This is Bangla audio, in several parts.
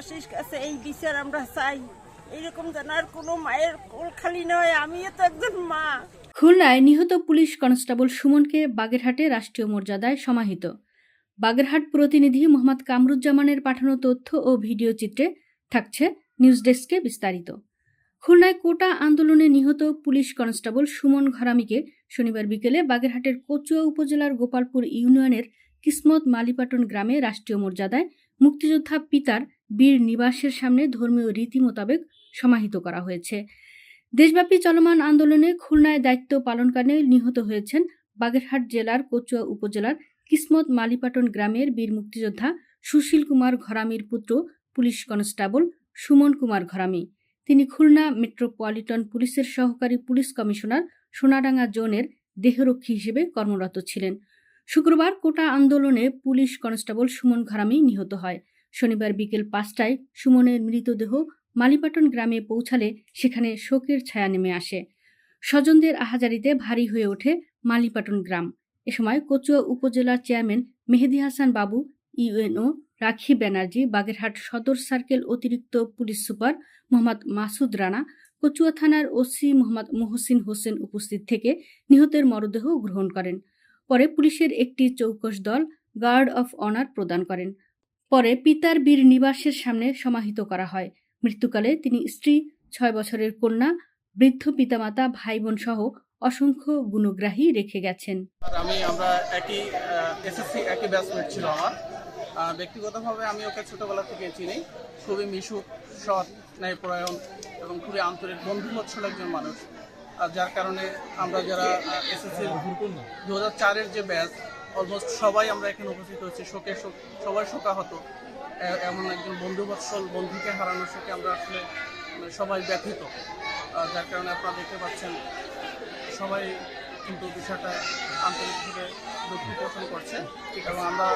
আশিস কাছে এই বিচার আমরা চাই। এইরকম যেন আর কোনো মায়ের কোল খালি নয় আমিও তো একজন মা। খুলনায় নিহত পুলিশ কনস্টেবল সুমনকে বাগেরহাটে রাষ্ট্রীয় মর্যাদায় সমাহিত। বাগেরহাট প্রতিনিধি মোহাম্মদ কামরুজ্জামানের পাঠানো তথ্য ও ভিডিও চিত্রে থাকছে নিউজ ডেস্কে বিস্তারিত। খুলনায় কোটা আন্দোলনে নিহত পুলিশ কনস্টেবল সুমন ঘরামিকে শনিবার বিকেলে বাগেরহাটের কচুয়া উপজেলার গোপালপুর ইউনিয়নের কিসমত মালিপাটন গ্রামে রাষ্ট্রীয় মর্যাদায় মুক্তিযোদ্ধা পিতার বীর নিবাসের সামনে ধর্মীয় রীতি মোতাবেক সমাহিত করা হয়েছে। দেশব্যাপী চলমান আন্দোলনে খুলনায় দায়িত্ব পালনকালে নিহত হয়েছেন বাগেরহাট জেলার কচুয়া উপজেলার কিসমত মালিপাটন গ্রামের বীর মুক্তিযোদ্ধা সুশীল কুমার ঘরামির পুত্র পুলিশ কনস্টেবল সুমন কুমার ঘরামি। তিনি খুলনা মেট্রোপলিটন পুলিশের সহকারী পুলিশ কমিশনার সোনাডাঙ্গা জোনের দেহরক্ষী হিসেবে কর্মরত ছিলেন। শুক্রবার কোটা আন্দোলনে পুলিশ কনস্টেবল সুমন ঘরামি নিহত হয়। শনিবার বিকেল পাঁচটায় সুমনের মৃতদেহ মালিপাটন গ্রামে পৌঁছালে সেখানে শোকের ছায়া নেমে আসে। স্বজনদের আহাজারিতে ভারী হয়ে ওঠে মালিপাটন গ্রাম। এ সময় কচুয়া উপজেলার চেয়ারম্যান মেহেদি হাসান বাবু, ইউএনও রাখি ব্যানার্জি, বাগেরহাট সদর সার্কেল অতিরিক্ত পুলিশ সুপার মোহাম্মদ মাসুদ রানা, কচুয়া থানার ওসি মোহাম্মদ মোহসিন হোসেন উপস্থিত থেকে নিহতের মরদেহ গ্রহণ করেন। পরে পুলিশের একটি চৌকস দল গার্ড অফ অনার প্রদান করেন। পরে পিতার বীর নিবাসের সামনে সমাহিত করা হয়। মৃত্যুকালে তিনি স্ত্রী, ছয় বছরের কন্যা, বৃদ্ধ পিতামাতা ভাই বোন সহ অসংখ্য গুণগ্রাহী রেখে গেছেন। আমি, আমরা একই এসএসসি একই ব্যাচমেট ছিল আমার। ব্যক্তিগতভাবে আমি ওকে ছোটবেলা থেকে চিনি। খুবই মিশুক, সৎ, ন্যায়পরায়ণ এবং খুবই আন্তরিক বন্ধুবৎসল একজন মানুষ। যার কারণে আমরা যারা এসএসসি দু হাজার চারের যে ব্যাচ অলমোস্ট সবাই আমরা এখানে উপস্থিত হয়েছি শোকে শোক সবাই শোকাহত। এমন একজন বন্ধুবৎসল বন্ধুকে হারানোর শোকে আমরা আসলে মানে সবাই ব্যথিত। যার কারণে আপনারা দেখতে পাচ্ছেন সবাই কিন্তু বিষয়টা আন্তরিকভাবে দুঃখ পোষণ করছে। এবং আমরা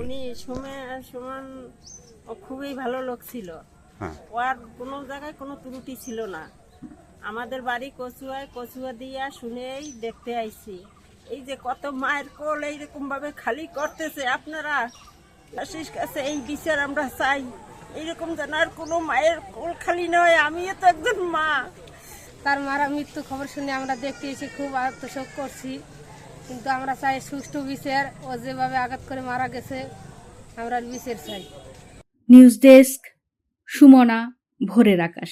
উনি সুমে সুমন খুবই ভালো লোক ছিল। হ্যাঁ। ওর কোনো জায়গায় কোনো ত্রুটি ছিল না। আমাদের বাড়ি কচুয়ায় কচুয়া দিয়া শুনেই দেখতে আইছি। এই যে কত মায়ের কোল এইরকম ভাবে খালি করতেছে আপনারা। আশিস কাছে এই বিচার আমরা চাই। এইরকম যেন আর কোনো মায়ের কোল খালি নয় আমিও তো একজন মা। তার মারা মৃত্যু খবর শুনে আমরা দেখতে এসে খুব আত্মশোক করছি। কিন্তু আমরা চাই সুষ্ঠু বিচার ও যেভাবে আঘাত করে মারা গেছে আমরা বিচার চাই। নিউজ ডেস্ক সুমনা ভোরের আকাশ।